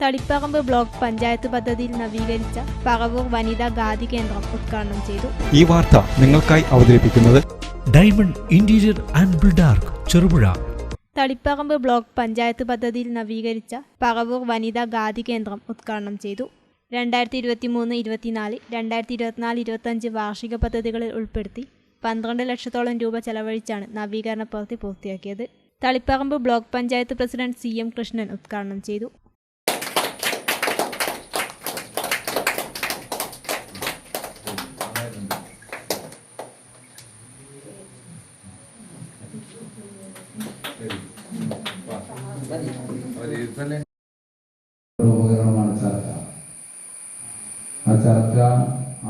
Taliparamba block panchayat പദ്ധതിയിൽ നവീകരിച്ച പറവൂർ വനിതാ ഗാദി കേന്ദ്രം ഉദ്ഘാടനം ചെയ്തു. ഈ വാർത്ത നിങ്ങൾക്കായി അവതരിപ്പിക്കുന്നത് diamond interior and Buildark Cherupuzha. Taliparamba block panchayat പദ്ധതിയിൽ നവീകരിച്ച പറവൂർ വനിതാ ഗാദി കേന്ദ്രം ഉദ്ഘാടനം ചെയ്തു. രണ്ടായിരത്തി ഇരുപത്തി മൂന്ന് ഇരുപത്തിനാല് രണ്ടായിരത്തി ഇരുപത്തിനാല് ഇരുപത്തഞ്ച് വാർഷിക പദ്ധതികളിൽ ഉൾപ്പെടുത്തി പന്ത്രണ്ട് ലക്ഷത്തോളം രൂപ ചെലവഴിച്ചാണ് നവീകരണ പ്രവൃത്തി പൂർത്തിയാക്കിയത്. Taliparamba block panchayat president C M Krishnan ഉദ്ഘാടനം ചെയ്തു. ഉപകരണമാണ് ചർക്ക. ആ ചർക്ക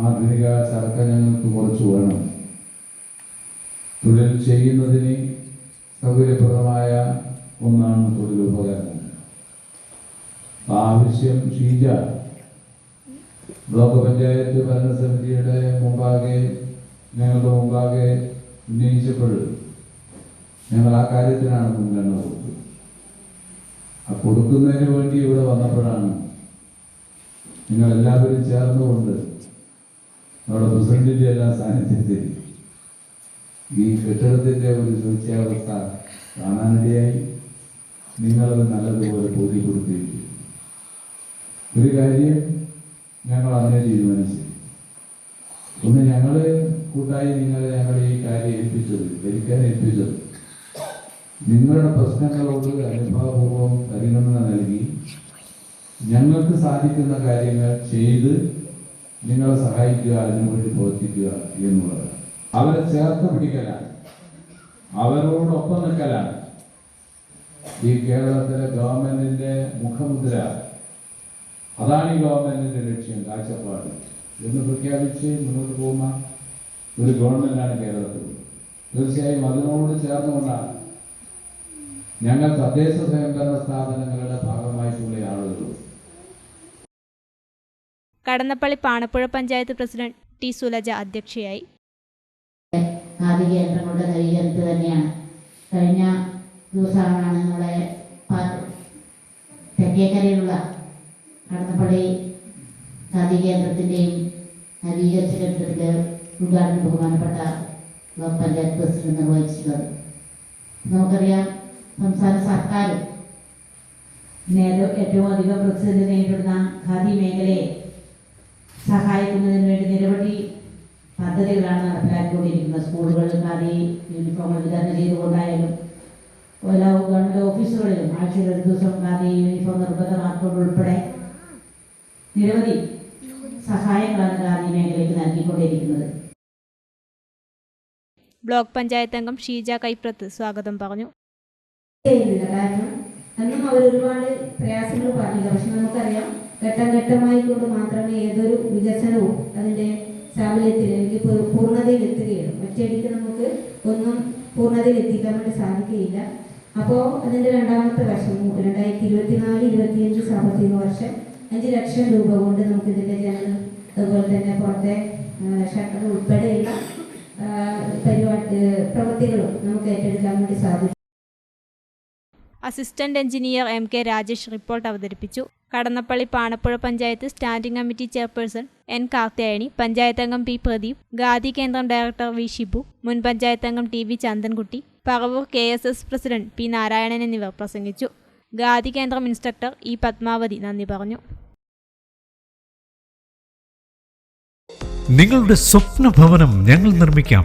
ആധുനിക ചർക്ക ഞങ്ങൾക്ക് കുറച്ച് വേണം തൊഴിൽ ചെയ്യുന്നതിന് സൗകര്യപ്രദമായ ഒന്നാണ് തൊഴിൽ ഉപകരണം. ആവശ്യം ഷീജ. ബ്ലോക്ക് പഞ്ചായത്ത് ഭരണസമിതിയുടെ മുമ്പാകെ ഞങ്ങളുടെ മുമ്പാകെ ഉന്നയിച്ചപ്പോൾ ഞങ്ങൾ ആ കാര്യത്തിനാണ് മുൻഗണന കൊടുത്തത്. കൊടുക്കുന്നതിന് വേണ്ടി ഇവിടെ വന്നപ്പോഴാണ് നിങ്ങൾ എല്ലാവരും ചേർന്നുകൊണ്ട് നമ്മുടെ പ്രസിഡന്റിന്റെ എല്ലാ സാന്നിധ്യത്തിൽ ഈ കെട്ടിടത്തിന്റെ ഒരു ശുചിയാവസ്ഥ കാണാനിടയായി. നിങ്ങളത് നല്ലതുപോലെ ബോധ്യപ്പെടുത്തിയിരിക്കും ഒരു കാര്യം ഞങ്ങൾ അങ്ങനെ തീരുമാനിച്ചു. ഒന്ന് ഞങ്ങൾ കൂട്ടായി നിങ്ങളെ ഞങ്ങളെ ഈ കാര്യം ഏൽപ്പിച്ചത് ഭരിക്കാൻ ഏൽപ്പിച്ചത്. നിങ്ങളുടെ പ്രശ്നങ്ങളോട് അനുഭവപൂർവം പരിഗണന നൽകി ഞങ്ങൾക്ക് സാധിക്കുന്ന കാര്യങ്ങൾ ചെയ്ത് നിങ്ങളെ സഹായിക്കുക അതിനുവേണ്ടി പ്രവർത്തിക്കുക എന്നുള്ളത്. അവരെ ചേർത്ത് പിടിക്കലാണ്. അവരോടൊപ്പം നിൽക്കലാണ്. ഈ കേരളത്തിലെ ഗവൺമെന്റിന്റെ മുഖമുദ്ര അതാണ് ഈ ഗവൺമെന്റിന്റെ ലക്ഷ്യം കാഴ്ചപ്പാട് എന്ന് പ്രഖ്യാപിച്ച് മുന്നോട്ട് പോകുന്ന ഒരു ഗവൺമെന്റാണ് കേരളത്തിൽ തീർച്ചയായും അതിനോട് ചേർന്നുകൊണ്ടാണ് ഞങ്ങൾ തദ്ദേശ സ്വയംഭരണ സ്ഥാപനങ്ങളുടെ ഭാഗമായിട്ടുള്ള ആളുകൾ കടന്നപ്പള്ളി പാണപ്പുഴ പഞ്ചായത്ത് പ്രസിഡന്റ് ടി സുലജ അധ്യക്ഷയായി. ഖാദി കേന്ദ്രങ്ങളുടെ നവീകരണത്തിൽ തന്നെയാണ്. കഴിഞ്ഞ ദിവസമാണ് നമ്മുടെ തെക്കേക്കരയിലുള്ള കടന്നപ്പള്ളി ഖാദി കേന്ദ്രത്തിന്റെയും നവീകരിച്ച കെട്ടിടത്തിന്റെ ഉദ്ഘാടനം ബഹുമാനപ്പെട്ട ബ്ലോക്ക് പഞ്ചായത്ത് പ്രസിഡന്റ് നിർവഹിച്ചിട്ടുള്ളത്. നമുക്കറിയാം സംസ്ഥാന സർക്കാർ നേരെ- ഏറ്റവും അധികം പ്രതിസന്ധി നേരിടുന്ന ഖാദി മേഖലയെ സഹായിക്കുന്നതിന് വേണ്ടി നിരവധി പദ്ധതികളാണ് നടപ്പിലാക്കിക്കൊണ്ടിരിക്കുന്നത്. സ്കൂളുകളിൽ ഖാദി യൂണിഫോമുകൾ വിതരണം ചെയ്തുകൊണ്ടായാലും ഓരോ ഗവൺമെന്റ് ഓഫീസുകളിലും ആഴ്ചയിൽ ഒരു ദിവസം ഖാദി യൂണിഫോം നിർബന്ധമാക്കുന്നത് നിരവധി സഹായങ്ങളാണ് ഖാദി മേഖലയ്ക്ക് നൽകിക്കൊണ്ടിരിക്കുന്നത്. ബ്ലോക്ക് പഞ്ചായത്ത് അംഗം ഷീജ കൈപ്രത്ത് സ്വാഗതം പറഞ്ഞു. ചെയ്യുന്നില്ല കാരണം അന്നും അവർ ഒരുപാട് പ്രയാസങ്ങൾ പറഞ്ഞില്ല. പക്ഷെ നമുക്കറിയാം ഘട്ടം ഘട്ടമായി കൊണ്ട് മാത്രമേ ഏതൊരു വികസനവും അതിന്റെ സാഫല്യത്തിൽ എനിക്ക് പൂർണതയിൽ എത്തുകയുള്ളൂ. ഒറ്റയടിക്ക് നമുക്ക് ഒന്നും പൂർണതയിൽ എത്തിക്കാൻ വേണ്ടി സാധിക്കുകയില്ല. അപ്പോൾ അതിന്റെ രണ്ടാമത്തെ വർഷം രണ്ടായിരത്തി ഇരുപത്തിനാല് ഇരുപത്തിയഞ്ച് സാമ്പത്തിക വർഷം അഞ്ച് ലക്ഷം രൂപ കൊണ്ട് നമുക്ക് ഇതിന്റെ ജനൽ അതുപോലെ തന്നെ പുറത്തെ ഷട്ടർ ഉൾപ്പെടെയുള്ള പരിപാടി പ്രവൃത്തികളും നമുക്ക് ഏറ്റെടുക്കാൻ വേണ്ടി സാധിക്കും. Assistant engineer M K Rajesh report അവതരിപ്പിച്ചു. Kadannappalli Panappuzha panchayat standing committee chairperson N Karthiyayani panchayat അംഗം പി പ്രദീപ് ഖാദി കേന്ദ്രം ഡയറക്ടർ വി ഷിബു മുൻ പഞ്ചായത്ത് അംഗം T V Chandankutty Paravur K S S president P Narayanan എന്നിവർ പ്രസംഗിച്ചു. ഖാദി കേന്ദ്രം ഇൻസ്ട്രക്ടർ ഇ പത്മാവതി നന്ദി പറഞ്ഞു. നിങ്ങളുടെ സ്വപ്ന ഭവനം ഞങ്ങൾ നിർമ്മിക്കാം.